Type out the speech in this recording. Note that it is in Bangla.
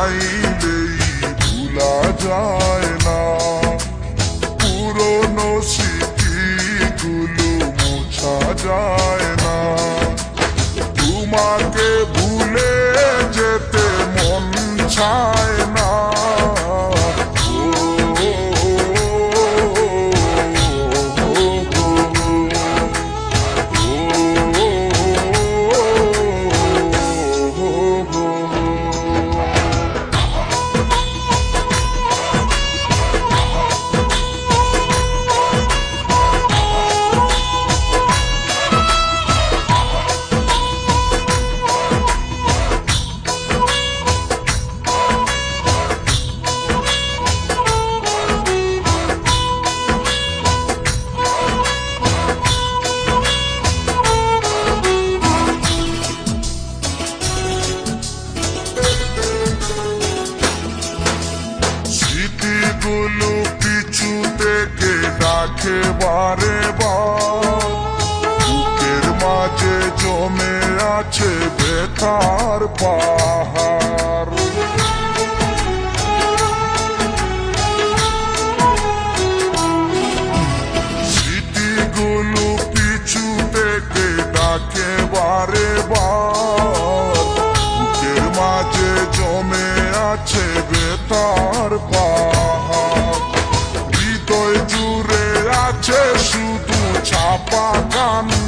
চাইলেই যায় না। পুরনো স্মৃতিগুলো মোছা যায় না। তোমাকে ভুলে যেতে মন স্মৃতিগুলো পিছু থেকে ডাকে বারে বুকের মাঝে জমে আছে বেতার পাহাড় হৃদয়